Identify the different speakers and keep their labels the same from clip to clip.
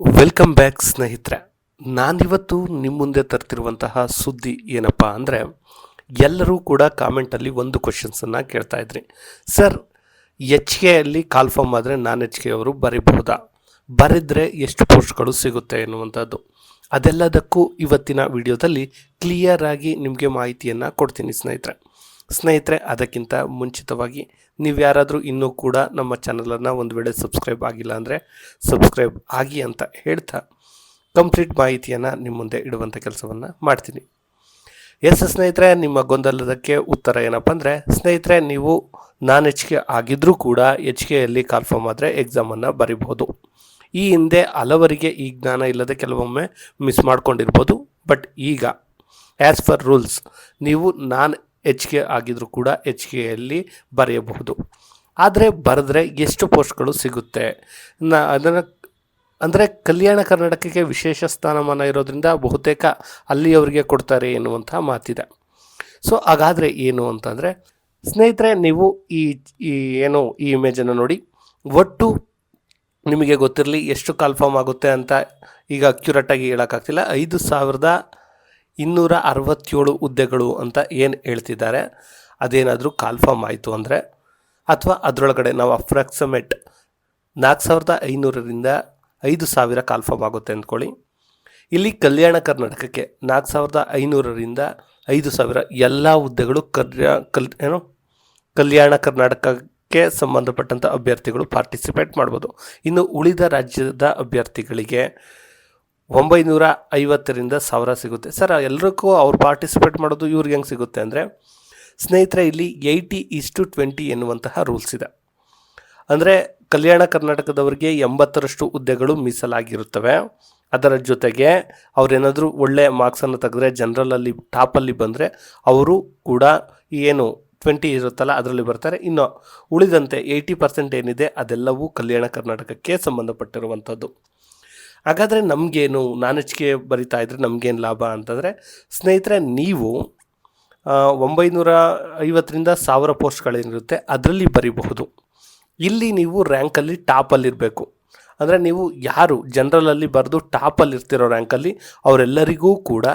Speaker 1: Welcome back ಸ್ನೇಹಿತರೆ. ನಾನಿವತ್ತು ನಿಮ್ಮ ಮುಂದೆ ತರ್ತಿರುವಂತಹ ಸುದ್ದಿ ಏನಪ್ಪ ಅಂದರೆ, ಎಲ್ಲರೂ ಕೂಡ ಕಾಮೆಂಟಲ್ಲಿ ಒಂದು ಕ್ವಶನ್ಸನ್ನು ಕೇಳ್ತಾ ಇದ್ರಿ. ಸರ್ ಎಚ್ ಕೆಯಲ್ಲಿ ಕಾಲ್ಫಾರ್ಮ್ ಆದರೆ ನಾನ್ ಎಚ್ ಕೆ ಅವರು ಬರೀಬಹುದಾ? ಬರೆದ್ರೆ ಎಷ್ಟು ಪೋಸ್ಟ್ಗಳು ಸಿಗುತ್ತೆ ಎನ್ನುವಂಥದ್ದು. ಅದೆಲ್ಲದಕ್ಕೂ ಇವತ್ತಿನ ವಿಡಿಯೋದಲ್ಲಿ ಕ್ಲಿಯರ್ ಆಗಿ ನಿಮಗೆ ಮಾಹಿತಿಯನ್ನು ಕೊಡ್ತೀನಿ ಸ್ನೇಹಿತರೆ. ಸ್ನೇಹಿತರೆ, ಅದಕ್ಕಿಂತ ಮುಂಚಿತವಾಗಿ ನೀವು ಯಾರಾದರೂ ಇನ್ನೂ ಕೂಡ ನಮ್ಮ ಚಾನಲನ್ನು ಒಂದು ವೇಳೆ ಸಬ್ಸ್ಕ್ರೈಬ್ ಆಗಿಲ್ಲ ಅಂದರೆ ಸಬ್ಸ್ಕ್ರೈಬ್ ಆಗಿ ಅಂತ ಹೇಳ್ತಾ ಕಂಪ್ಲೀಟ್ ಮಾಹಿತಿಯನ್ನು ನಿಮ್ಮ ಮುಂದೆ ಇಡುವಂಥ ಕೆಲಸವನ್ನು ಮಾಡ್ತೀನಿ. ಎಸ್, ಸ್ನೇಹಿತರೆ, ನಿಮ್ಮ ಗೊಂದಲದಕ್ಕೆ ಉತ್ತರ ಏನಪ್ಪ ಅಂದರೆ, ಸ್ನೇಹಿತರೆ, ನೀವು ನಾನ್ ಎಚ್ ಕೆ ಆಗಿದ್ದರೂ ಕೂಡ ಎಚ್ ಕೆಯಲ್ಲಿ ಕಾಲ್ಫಾರ್ಮ್ ಆದರೆ ಎಕ್ಸಾಮನ್ನು ಬರಿಬೋದು. ಈ ಹಿಂದೆ ಹಲವರಿಗೆ ಈ ಜ್ಞಾನ ಇಲ್ಲದೆ ಕೆಲವೊಮ್ಮೆ ಮಿಸ್ ಮಾಡ್ಕೊಂಡಿರ್ಬೋದು. ಬಟ್ ಈಗ ಆ್ಯಸ್ ಫರ್ ರೂಲ್ಸ್ ನೀವು ನಾನ್ ಎಚ್ ಕೆ ಆಗಿದ್ರೂ ಕೂಡ ಎಚ್ ಕೆಯಲ್ಲಿ ಬರೆಯಬಹುದು. ಆದರೆ ಬರೆದ್ರೆ ಎಷ್ಟು ಪೋಸ್ಟ್ಗಳು ಸಿಗುತ್ತೆ? ನ, ಅದನ್ನು, ಅಂದರೆ ಕಲ್ಯಾಣ ಕರ್ನಾಟಕಕ್ಕೆ ವಿಶೇಷ ಸ್ಥಾನಮಾನ ಇರೋದ್ರಿಂದ ಬಹುತೇಕ ಅಲ್ಲಿಯವರಿಗೆ ಕೊಡ್ತಾರೆ ಎನ್ನುವಂಥ ಮಾತಿದೆ. ಸೊ, ಹಾಗಾದರೆ ಏನು ಅಂತಂದರೆ, ಸ್ನೇಹಿತರೆ, ನೀವು ಈ ಈ ಏನು ಈ ಇಮೇಜನ್ನು ನೋಡಿ, ಒಟ್ಟು ನಿಮಗೆ ಗೊತ್ತಿರಲಿ ಎಷ್ಟು ಕಾಲ್ಫಾರ್ಮ್ ಆಗುತ್ತೆ ಅಂತ ಈಗ ಅಕ್ಯುರೇಟಾಗಿ ಹೇಳೋಕ್ಕಾಗ್ತಿಲ್ಲ. ಐದು ಸಾವಿರದ ಇನ್ನೂರ ಅರವತ್ತೇಳು ಹುದ್ದೆಗಳು ಅಂತ ಏನು ಹೇಳ್ತಿದ್ದಾರೆ? ಅದೇನಾದರೂ ಕಾಲ್ಫಾರ್ಮ್ ಆಯಿತು ಅಂದರೆ? ಅಥವಾ ಅದರೊಳಗಡೆ ನಾವು ಅಪ್ರಾಕ್ಸಿಮೇಟ್ ನಾಲ್ಕು ಸಾವಿರದ ಐನೂರರಿಂದ ಐದು ಸಾವಿರ ಕಾಲ್ಫಾರ್ಮ್ ಆಗುತ್ತೆ ಅಂದ್ಕೊಳ್ಳಿ. ಇಲ್ಲಿ ಕಲ್ಯಾಣ ಕರ್ನಾಟಕಕ್ಕೆ ನಾಲ್ಕು ಸಾವಿರದ ಐನೂರರಿಂದ ಐದು ಸಾವಿರ ಎಲ್ಲ ಹುದ್ದೆಗಳು ಕಲ್ಯಾ ಕಲ್ ಏನು? ಕಲ್ಯಾಣ ಕರ್ನಾಟಕಕ್ಕೆ ಸಂಬಂಧಪಟ್ಟಂಥ ಅಭ್ಯರ್ಥಿಗಳು ಪಾರ್ಟಿಸಿಪೇಟ್ ಮಾಡ್ಬೋದು. ಇನ್ನು ಉಳಿದ ರಾಜ್ಯದ ಅಭ್ಯರ್ಥಿಗಳಿಗೆ ಒಂಬೈನೂರ ಐವತ್ತರಿಂದ ಸಾವಿರ ಸಿಗುತ್ತೆ. ಸರ್ ಎಲ್ಲರಿಗೂ ಅವ್ರು ಪಾರ್ಟಿಸಿಪೇಟ್ ಮಾಡೋದು ಇವ್ರಿಗೆ ಹೆಂಗೆ ಸಿಗುತ್ತೆ ಅಂದರೆ, ಸ್ನೇಹಿತರೆ, ಇಲ್ಲಿ ಏಯ್ಟಿ ಇಸ್ಟು ಟ್ವೆಂಟಿ ಎನ್ನುವಂತಹ ರೂಲ್ಸ್ ಇದೆ. ಅಂದರೆ, ಕಲ್ಯಾಣ ಕರ್ನಾಟಕದವರಿಗೆ ಎಂಬತ್ತರಷ್ಟು ಹುದ್ದೆಗಳು ಮೀಸಲಾಗಿರುತ್ತವೆ. ಅದರ ಜೊತೆಗೆ ಅವರೇನಾದರೂ ಒಳ್ಳೆ ಮಾರ್ಕ್ಸನ್ನು ತೆಗೆದ್ರೆ ಜನರಲಲ್ಲಿ ಟಾಪಲ್ಲಿ ಬಂದರೆ, ಅವರು ಕೂಡ ಏನು ಟ್ವೆಂಟಿ ಇರುತ್ತಲ್ಲ, ಅದರಲ್ಲಿ ಬರ್ತಾರೆ. ಇನ್ನು ಉಳಿದಂತೆ ಏಯ್ಟಿ ಪರ್ಸೆಂಟ್ ಏನಿದೆ, ಅದೆಲ್ಲವೂ ಕಲ್ಯಾಣ ಕರ್ನಾಟಕಕ್ಕೆ ಸಂಬಂಧಪಟ್ಟಿರುವಂಥದ್ದು ಹಾಗಾದರೆ ನಮಗೇನು ನಾನೆಚ್ಗೆ ಬರಿತಾ ಇದ್ರೆ ನಮಗೇನು ಲಾಭ ಅಂತಂದರೆ, ಸ್ನೇಹಿತರೆ, ನೀವು ಒಂಬೈನೂರ ಐವತ್ತರಿಂದ ಸಾವಿರ ಪೋಸ್ಟ್ಗಳೇನಿರುತ್ತೆ ಅದರಲ್ಲಿ ಬರಿಬಹುದು. ಇಲ್ಲಿ ನೀವು ರ್ಯಾಂಕಲ್ಲಿ ಟಾಪಲ್ಲಿರಬೇಕು ಅಂದರೆ ನೀವು ಯಾರು ಜನರಲಲ್ಲಿ ಬರೆದು ಟಾಪಲ್ಲಿ ಇರ್ತಿರೋ ರ್ಯಾಂಕಲ್ಲಿ ಅವರೆಲ್ಲರಿಗೂ ಕೂಡ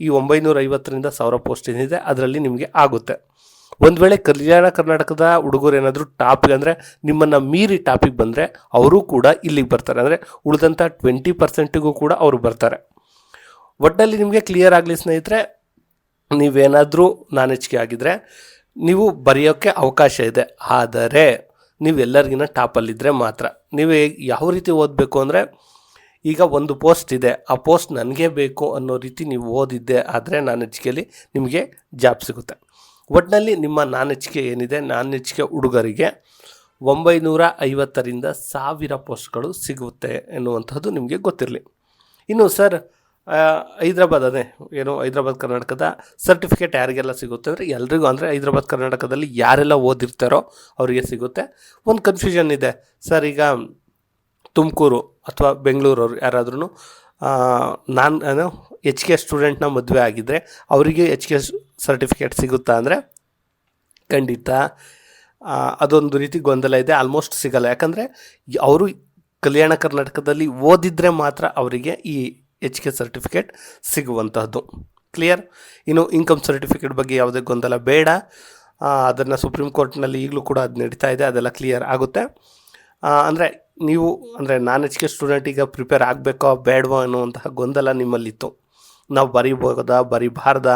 Speaker 1: ಈ ಒಂಬೈನೂರ ಐವತ್ತರಿಂದ ಸಾವಿರ ಪೋಸ್ಟ್ ಏನಿದೆ, ಅದರಲ್ಲಿ ನಿಮಗೆ ಆಗುತ್ತೆ. ಒಂದು ವೇಳೆ ಕಲ್ಯಾಣ ಕರ್ನಾಟಕದ ಹುಡುಗರು ಏನಾದರೂ ಟಾಪಿಗೆ ಅಂದರೆ ನಿಮ್ಮನ್ನು ಮೀರಿ ಟಾಪಿಗೆ ಬಂದರೆ ಅವರು ಕೂಡ ಇಲ್ಲಿಗೆ ಬರ್ತಾರೆ. ಅಂದರೆ ಉಳಿದಂಥ ಟ್ವೆಂಟಿ ಪರ್ಸೆಂಟಿಗೂ ಕೂಡ ಅವರು ಬರ್ತಾರೆ. ಒಟ್ಟಲ್ಲಿ ನಿಮಗೆ ಕ್ಲಿಯರ್ ಆಗಲಿ ಸ್ನೇಹಿತರೆ, ನೀವೇನಾದರೂ ನಾನ್ ಹೆಚ್ಗೆ ಆಗಿದ್ದರೆ ನೀವು ಬರೆಯೋಕ್ಕೆ ಅವಕಾಶ ಇದೆ. ಆದರೆ ನೀವೆಲ್ಲರಿಗಿನ ಟಾಪಲ್ಲಿದ್ದರೆ ಮಾತ್ರ. ನೀವು ಯಾವ ರೀತಿ ಓದಬೇಕು ಅಂದರೆ ಈಗ ಒಂದು ಪೋಸ್ಟ್ ಇದೆ. ಆ ಪೋಸ್ಟ್ ನನಗೆ ಬೇಕು ಅನ್ನೋ ರೀತಿ ನೀವು ಓದಿದ್ದೆ ಆದರೆ ನಾನು ಹೆಚ್ಚಿಗೆಯಲ್ಲಿ ನಿಮಗೆ ಜಾಬ್ ಸಿಗುತ್ತೆ. ಒಟ್ಟಿನಲ್ಲಿ ನಿಮ್ಮ ನಾನೆಚ್ಚಿಕೆ ಏನಿದೆ? ನಾನೆಚ್ಚಿಕೆ ಹುಡುಗರಿಗೆ ಒಂಬೈನೂರ ಐವತ್ತರಿಂದ ಸಾವಿರ ಪೋಸ್ಟ್ಗಳು ಸಿಗುತ್ತೆ ಎನ್ನುವಂಥದ್ದು ನಿಮಗೆ ಗೊತ್ತಿರಲಿ. ಇನ್ನು ಸರ್ ಹೈದ್ರಾಬಾದ್ ಅದೇ, ಏನು ಹೈದ್ರಾಬಾದ್ ಕರ್ನಾಟಕದ ಸರ್ಟಿಫಿಕೇಟ್ ಯಾರಿಗೆಲ್ಲ ಸಿಗುತ್ತೆ ಅಂದರೆ ಎಲ್ರಿಗೂ ಅಂದರೆ ಹೈದ್ರಾಬಾದ್ ಕರ್ನಾಟಕದಲ್ಲಿ ಯಾರೆಲ್ಲ ಓದಿರ್ತಾರೋ ಅವರಿಗೆ ಸಿಗುತ್ತೆ. ಒಂದು ಕನ್ಫ್ಯೂಷನ್ ಇದೆ. ಸರ್, ಈಗ ತುಮಕೂರು ಅಥವಾ ಬೆಂಗಳೂರವ್ರು ಯಾರಾದ್ರೂ ನಾನು, ಏನು ಎಚ್ ಕೆ ಸ್ಟೂಡೆಂಟ್ನ ಮದುವೆ ಆಗಿದ್ದರೆ ಅವರಿಗೆ ಎಚ್ ಕೆ ಸರ್ಟಿಫಿಕೇಟ್ ಸಿಗುತ್ತಾ ಅಂದರೆ ಖಂಡಿತ. ಅದೊಂದು ರೀತಿ ಗೊಂದಲ ಇದೆ ಆಲ್ಮೋಸ್ಟ್ ಸಿಗಲ್ಲ. ಯಾಕಂದರೆ ಅವರು ಕಲ್ಯಾಣ ಕರ್ನಾಟಕದಲ್ಲಿ ಓದಿದರೆ ಮಾತ್ರ ಅವರಿಗೆ ಈ ಎಚ್ ಕೆ ಸರ್ಟಿಫಿಕೇಟ್ ಸಿಗುವಂತಹದ್ದು. ಕ್ಲಿಯರ್ ಇನ್ನು ಇನ್ಕಮ್ ಸರ್ಟಿಫಿಕೇಟ್ ಬಗ್ಗೆ ಯಾವುದೇ ಗೊಂದಲ ಬೇಡ. ಅದನ್ನು ಸುಪ್ರೀಂ ಕೋರ್ಟ್ನಲ್ಲಿ ಈಗಲೂ ಕೂಡ ಅದು ನಡೀತಾ ಇದೆ, ಅದೆಲ್ಲ ಕ್ಲಿಯರ್ ಆಗುತ್ತೆ. ಅಂದರೆ ನೀವು ಅಂದರೆ ನಾನ್ ಎಚ್ ಕೆ ಸ್ಟೂಡೆಂಟ್ ಈಗ ಪ್ರಿಪೇರ್ ಆಗಬೇಕೋ ಬೇಡವೋ ಅನ್ನುವಂತಹ ಗೊಂದಲ ನಿಮ್ಮಲ್ಲಿತ್ತು. ನಾವು ಬರಿಬೋದಾ, ಬರೀಬಾರ್ದ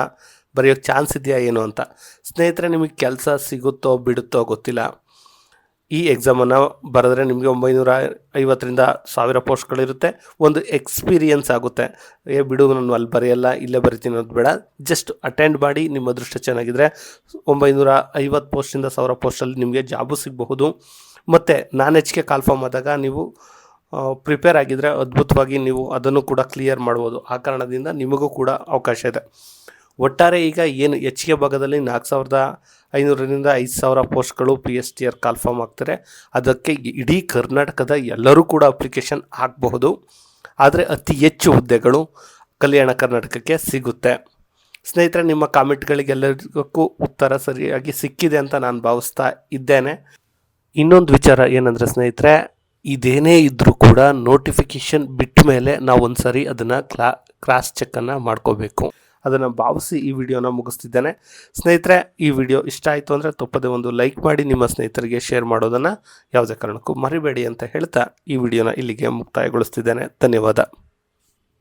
Speaker 1: ಬರೆಯೋಕ್ಕೆ ಚಾನ್ಸ್ ಇದೆಯಾ ಏನು ಅಂತ. ಸ್ನೇಹಿತರೆ, ನಿಮಗೆ ಕೆಲಸ ಸಿಗುತ್ತೋ ಬಿಡುತ್ತೋ ಗೊತ್ತಿಲ್ಲ. ಈ ಎಕ್ಸಾಮನ್ನು ಬರೆದ್ರೆ ನಿಮಗೆ ಒಂಬೈನೂರ ಐವತ್ತರಿಂದ ಸಾವಿರ ಪೋಸ್ಟ್ಗಳಿರುತ್ತೆ ಒಂದು ಎಕ್ಸ್ಪೀರಿಯನ್ಸ್ ಆಗುತ್ತೆ. ಏ ಬಿಡು, ನಾನು ಅಲ್ಲಿ ಬರೆಯಲ್ಲ, ಇಲ್ಲೇ ಬರಿತೀನಿ ಅನ್ನೋದು ಬೇಡ. ಜಸ್ಟ್ ಅಟೆಂಡ್ ಮಾಡಿ, ನಿಮ್ಮ ಅದೃಷ್ಟ ಚೆನ್ನಾಗಿದ್ದರೆ ಒಂಬೈನೂರ ಐವತ್ತು ಪೋಸ್ಟಿಂದ ಸಾವಿರ ಪೋಸ್ಟಲ್ಲಿ ನಿಮಗೆ ಜಾಬು ಸಿಗಬಹುದು. ಮತ್ತು ನಾನ್ ಎಚ್ ಕೆ ಕಾಲ್ಫಾರ್ಮ್ ಆದಾಗ ನೀವು ಪ್ರಿಪೇರ್ ಆಗಿದ್ದರೆ ಅದ್ಭುತವಾಗಿ ನೀವು ಅದನ್ನು ಕೂಡ ಕ್ಲಿಯರ್ ಮಾಡ್ಬೋದು. ಆ ಕಾರಣದಿಂದ ನಿಮಗೂ ಕೂಡ ಅವಕಾಶ ಇದೆ. ಒಟ್ಟಾರೆ ಈಗ ಏನು ಕೆ ಭಾಗದಲ್ಲಿ ನಾಲ್ಕು ಸಾವಿರದ ಐನೂರರಿಂದ ಐದು ಸಾವಿರ ಪೋಸ್ಟ್ಗಳು P S T R call form ಆಗ್ತಾರೆ ಅದಕ್ಕೆ ಇಡೀ ಕರ್ನಾಟಕದ ಎಲ್ಲರೂ ಕೂಡ ಅಪ್ಲಿಕೇಶನ್ ಹಾಕಬಹುದು. ಆದರೆ ಅತಿ ಹೆಚ್ಚು ಹುದ್ದೆಗಳು ಕಲ್ಯಾಣ ಕರ್ನಾಟಕಕ್ಕೆ ಸಿಗುತ್ತೆ. ಸ್ನೇಹಿತರೆ, ನಿಮ್ಮ ಕಾಮೆಂಟ್ಗಳಿಗೆಲ್ಲರಿಗೂ ಉತ್ತರ ಸರಿಯಾಗಿ ಸಿಕ್ಕಿದೆ ಅಂತ ನಾನು ಭಾವಿಸ್ತಾ ಇದ್ದೇನೆ. ಇನ್ನೊಂದು ವಿಚಾರ ಏನಂದರೆ ಸ್ನೇಹಿತರೆ, ಇದೇನೇ ಇದ್ದರೂ ಕೂಡ ನೋಟಿಫಿಕೇಷನ್ ಬಿಟ್ಟ ಮೇಲೆ ನಾವು ಒಂದ್ಸರಿ ಅದನ್ನು ಕ್ಲಾ ಕ್ರಾಸ್ ಚೆಕ್ಕನ್ನು ಮಾಡ್ಕೋಬೇಕು. ಅದನ್ನು ಭಾವಿಸಿ ಈ ವಿಡಿಯೋನ ಮುಗಿಸ್ತಿದ್ದೇನೆ. ಸ್ನೇಹಿತರೆ, ಈ ವಿಡಿಯೋ ಇಷ್ಟ ಆಯಿತು ಅಂದರೆ ತಪ್ಪದೆ ಒಂದು ಲೈಕ್ ಮಾಡಿ, ನಿಮ್ಮ ಸ್ನೇಹಿತರಿಗೆ ಶೇರ್ ಮಾಡೋದನ್ನು ಯಾವುದೇ ಕಾರಣಕ್ಕೂ ಮರಿಬೇಡಿ ಅಂತ ಹೇಳ್ತಾ ಈ ವಿಡಿಯೋನ ಇಲ್ಲಿಗೆ ಮುಕ್ತಾಯಗೊಳಿಸ್ತಿದ್ದೇನೆ. ಧನ್ಯವಾದ.